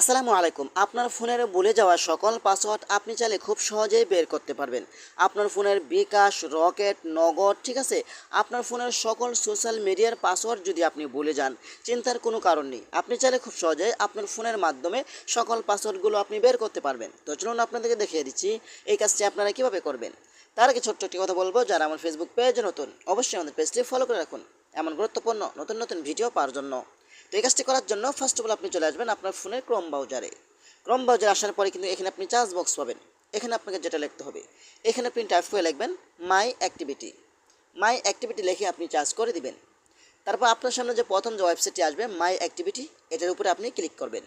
আসসালামু আলাইকুম। আপনার ফোনের ভুলে যাওয়া সকল পাসওয়ার্ড আপনি চাইলে খুব সহজেই বের করতে পারবেন। আপনার ফোনের বিকাশ, রকেট, নগদ, ঠিক আছে? আপনার ফোনের সকল সোশ্যাল মিডিয়ার পাসওয়ার্ড যদি আপনি ভুলে যান, চিন্তার কোনো কারণ নেই। আপনি চাইলে খুব সহজেই আপনার ফোনের মাধ্যমে সকল পাসওয়ার্ডগুলো আপনি বের করতে পারবেন। তো চলুন আপনাদেরকে দেখিয়ে দিচ্ছি এই কাজটি আপনারা কীভাবে করবেন। তার আগে ছোট্ট একটি কথা বলব, যারা আমার ফেসবুক পেজে নতুন, অবশ্যই আমাদের পেজটি ফলো করে রাখুন। এমন গুরুত্বপূর্ণ, নতুন নতুন ভিডিও পাওয়ার জন্য। তো এই কাজটি করার জন্য ফার্স্ট অফ অল আপনি চলে আসবেন আপনার ফোনের ক্রোম ব্রাউজারে ক্রোম ব্রাউজারে আসার পরে কিন্তু এখানে আপনি চার্জ বক্স পাবেন। এখানে আপনাকে যেটা লিখতে হবে, এখানে আপনি টাইপ করে লিখবেন মাই অ্যাক্টিভিটি মাই অ্যাক্টিভিটি লিখে আপনি চার্জ করে দিবেন। তারপর আপনার সামনে যে প্রথম যে ওয়েবসাইটটি আসবে মাই অ্যাক্টিভিটি এটার উপরে আপনি ক্লিক করবেন।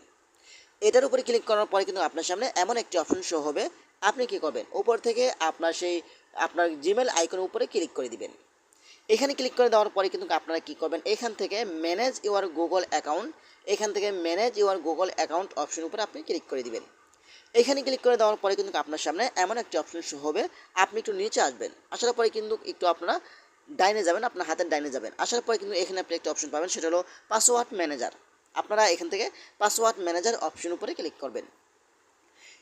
এটার উপরে ক্লিক করার পরে কিন্তু আপনার সামনে এমন একটি অপশন শো হবে, আপনি কি করবেন? উপর থেকে আপনার সেই, আপনার জিমেল আইকনের উপরে ক্লিক করে দিবেন। এখানে ক্লিক করে দেওয়ার পরে কিন্তু আপনারা কি করবেন? এখান থেকে ম্যানেজ ইউর গুগল অ্যাকাউন্ট এখান থেকে manage your Google account option উপরে আপনি ক্লিক করে দিবেন। এখানে ক্লিক করে দেওয়ার পরে কিন্তু আপনার সামনে এমন একটি অপশন শো হবে, আপনি একটু নিচে আসবেন। আসার পরে কিন্তু একটু আপনারা ডাইনে যাবেন, আপনার হাতের ডাইনে যাবেন। আসার পরে কিন্তু এখানে আপনি একটা অপশন পাবেন, সেটা হলো পাসওয়ার্ড ম্যানেজার আপনারা এখান থেকে পাসওয়ার্ড ম্যানেজার অপশন উপরে ক্লিক করবেন।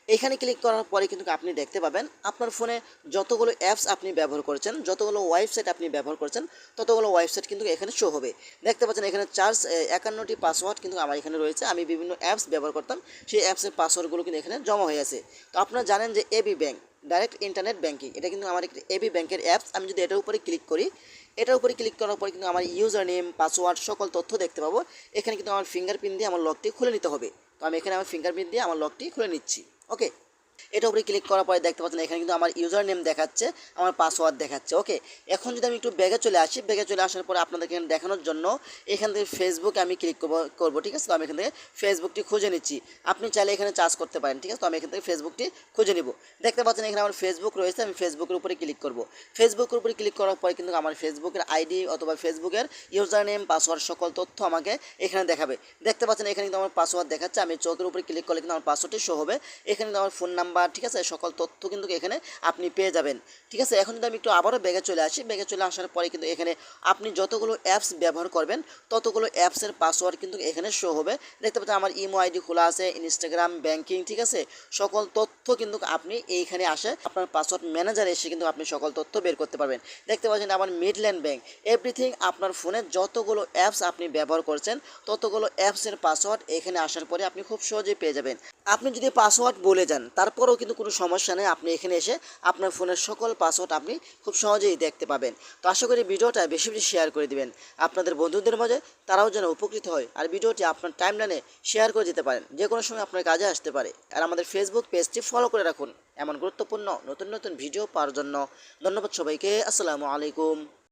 এখানে ক্লিক করার পরে কিন্তু আপনি দেখতে পাবেন, আপনার ফোনে যতগুলো অ্যাপস আপনি ব্যবহার করেছেন, যতগুলো ওয়েবসাইট আপনি ব্যবহার করেছেন, ততগুলো ওয়েবসাইট কিন্তু এখানে শো হবে। দেখতে পাচ্ছেন এখানে চার্জ একান্নটি পাসওয়ার্ড কিন্তু আমার এখানে রয়েছে। আমি বিভিন্ন অ্যাপস ব্যবহার করতাম, সেই অ্যাপসের পাসওয়ার্ডগুলো কিন্তু এখানে জমা হয়ে আছে। তো আপনারা জানেন যে AB bank direct internet banking এটা কিন্তু আমার একটি এবি ব্যাংকের অ্যাপস আমি যদি এটার উপরে ক্লিক করি, এটার উপরে ক্লিক করার পরে কিন্তু আমার ইউজার নেম পাসওয়ার্ড সকল তথ্য দেখতে পাবো। এখানে কিন্তু আমার ফিঙ্গারপ্রিন্ট দিয়ে আমার লকটি খুলে নিতে হবে। তো আমি এখানে আমার ফিঙ্গারপ্রিন্ট দিয়ে আমার লকটি খুলে নিচ্ছি। ওকে এটা উপরে ক্লিক করার পরে দেখতে পাচ্ছেন এখানে কিন্তু আমার ইউজার নেম দেখাচ্ছে, আমার পাসওয়ার্ড দেখাচ্ছে ওকে এখন যদি আমি একটু ব্যাগে চলে আসি, ব্যাগে চলে আসার পরে আপনাদেরকে দেখানোর জন্য এখান থেকে ফেসবুকে আমি ক্লিক করব করব, ঠিক আছে? তো আমি এখান থেকে ফেসবুকটি খুঁজে নিচ্ছি। আপনি চাইলে এখানে চার্জ করতে পারেন, ঠিক আছে? তো আমি এখান থেকে ফেসবুকটি খুঁজে নিব। দেখতে পাচ্ছেন এখানে আমার ফেসবুক রয়েছে, আমি ফেসবুকের উপরে ক্লিক করব। ফেসবুকের উপরে ক্লিক করার পরে কিন্তু আমার ফেসবুকের আইডি অথবা ফেসবুকের ইউজার নেম পাসওয়ার্ড সকল তথ্য আমাকে এখানে দেখাবে। দেখতে পাচ্ছেন এখানে কিন্তু আমার পাসওয়ার্ড দেখাচ্ছে, আমি চোখের উপরে ক্লিক করলে কিন্তু আমার পাসওয়ার্ডটি শো হবে। এখানে কিন্তু আমার ফোন নাম্বার ঠিক আছে? সকল তথ্য কিন্তু এখানে আপনি পেয়ে যাবেন। ঠিক আছে? এখন যদি আমি একটু আবারও ব্যাগে চলে আসি। ব্যাগে চলে আসার পরে কিন্তু এখানে আপনি যতগুলো অ্যাপস ব্যবহার করবেন, ততগুলো অ্যাপসের পাসওয়ার্ড কিন্তু এখানে শো হবে। দেখতে পাচ্ছেন আমার ইমো আইডি খোলা আছে ইনস্টাগ্রাম ব্যাংকিং ঠিক আছে? সকল তথ্য কিন্তু আপনি এইখানে আসে। আপনার পাসওয়ার্ড ম্যানেজার এসে কিন্তু আপনি সকল তথ্য বের করতে পারবেন। দেখতে পাচ্ছেন আমার মিডল্যান্ড ব্যাংক এভরিথিং আপনার ফোনে যতগুলো অ্যাপস আপনি ব্যবহার করছেন, ততগুলো অ্যাপসের পাসওয়ার্ড এখানে আসার পরে আপনি খুব সহজেই পেয়ে যাবেন। আপনি যদি পাসওয়ার্ড বলে যান তারপরেও কিন্তু কোনো সমস্যা নেই। আপনি এখানে এসে আপনার ফোনের সকল পাসওয়ার্ড আপনি খুব সহজেই দেখতে পাবেন। তো আশা করি ভিডিওটা বেশি বেশি শেয়ার করে দিবেন। আপনাদের বন্ধুদের মাঝে তারাও যেন উপকৃত হয় আর ভিডিওটি আপনার টাইমলাইনে শেয়ার করে দিতে পারেন। যে কোনো সময় আপনার কাজে আসতে পারে। আর আমাদের ফেসবুক পেজটি ফলো করে রাখুন। এমন গুরুত্বপূর্ণ নতুন নতুন ভিডিও পাওয়ার জন্য। ধন্যবাদ সবাইকে। আসসালামু আলাইকুম।